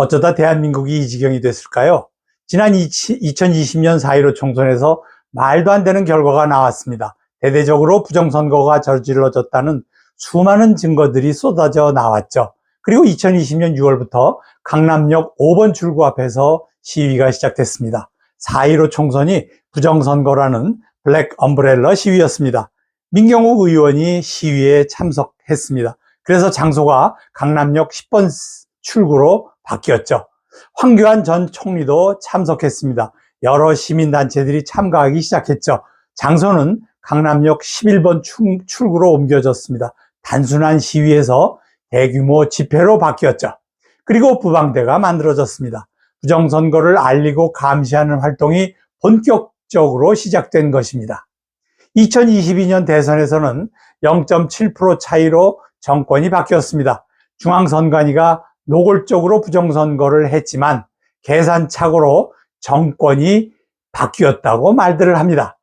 어쩌다 대한민국이 이 지경이 됐을까요? 지난 2020년 4.15 총선에서 말도 안 되는 결과가 나왔습니다. 대대적으로 부정선거가 저질러졌다는 수많은 증거들이 쏟아져 나왔죠. 그리고 2020년 6월부터 강남역 5번 출구 앞에서 시위가 시작됐습니다. 4.15 총선이 부정선거라는 블랙 엄브렐러 시위였습니다. 민경욱 의원이 시위에 참석했습니다. 그래서 장소가 강남역 10번 출구로 바뀌었죠. 황교안 전 총리도 참석했습니다. 여러 시민단체들이 참가하기 시작했죠. 장소는 강남역 11번 출구로 옮겨졌습니다. 단순한 시위에서 대규모 집회로 바뀌었죠. 그리고 부방대가 만들어졌습니다. 부정선거를 알리고 감시하는 활동이 본격적으로 시작된 것입니다. 2022년 대선에서는 0.7% 차이로 정권이 바뀌었습니다. 중앙선관위가 노골적으로 부정선거를 했지만 계산착오로 정권이 바뀌었다고 말들을 합니다.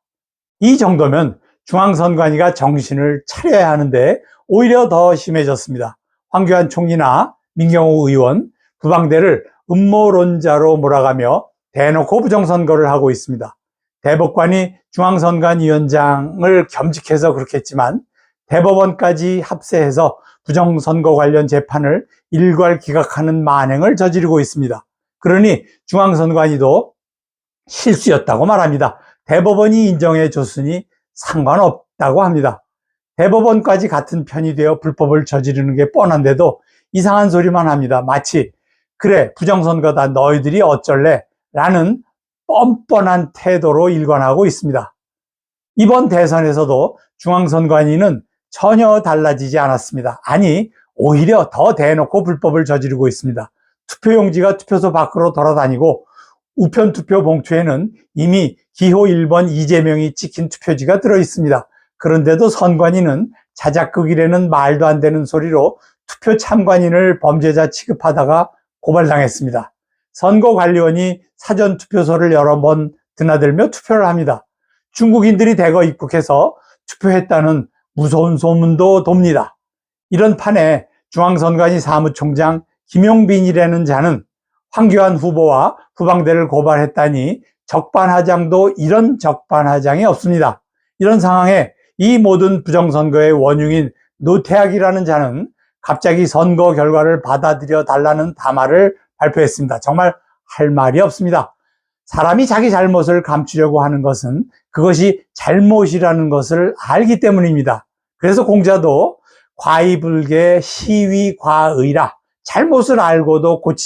이 정도면 중앙선관위가 정신을 차려야 하는데 오히려 더 심해졌습니다. 황교안 총리나 민경호 의원, 부방대를 음모론자로 몰아가며 대놓고 부정선거를 하고 있습니다. 대법관이 중앙선관위원장을 겸직해서 그렇겠지만 대법원까지 합세해서 부정선거 관련 재판을 일괄 기각하는 만행을 저지르고 있습니다. 그러니 중앙선관위도 실수였다고 말합니다. 대법원이 인정해 줬으니 상관없다고 합니다. 대법원까지 같은 편이 되어 불법을 저지르는 게 뻔한데도 이상한 소리만 합니다. 마치 그래 부정선거다 너희들이 어쩔래 라는 뻔뻔한 태도로 일관하고 있습니다. 이번 대선에서도 중앙선관위는 전혀 달라지지 않았습니다. 아니 오히려 더 대놓고 불법을 저지르고 있습니다. 투표용지가 투표소 밖으로 돌아다니고 우편 투표 봉투에는 이미 기호 1번 이재명이 찍힌 투표지가 들어 있습니다. 그런데도 선관위는 자작극이라는 말도 안 되는 소리로 투표 참관인을 범죄자 취급하다가 고발당했습니다. 선거관리원이 사전 투표소를 여러 번 드나들며 투표를 합니다. 중국인들이 대거 입국해서 투표했다는 무서운 소문도 돕니다. 이런 판에 중앙선관위 사무총장 김용빈이라는 자는 황교안 후보와 후방대를 고발했다니 적반하장도 이런 적반하장이 없습니다. 이런 상황에 이 모든 부정선거의 원흉인 노태악이라는 자는 갑자기 선거 결과를 받아들여 달라는 담화를 발표했습니다. 정말 할 말이 없습니다. 사람이 자기 잘못을 감추려고 하는 것은 그것이 잘못이라는 것을 알기 때문입니다. 그래서 공자도 과이불개 시위과의라 잘못을 알고도 고치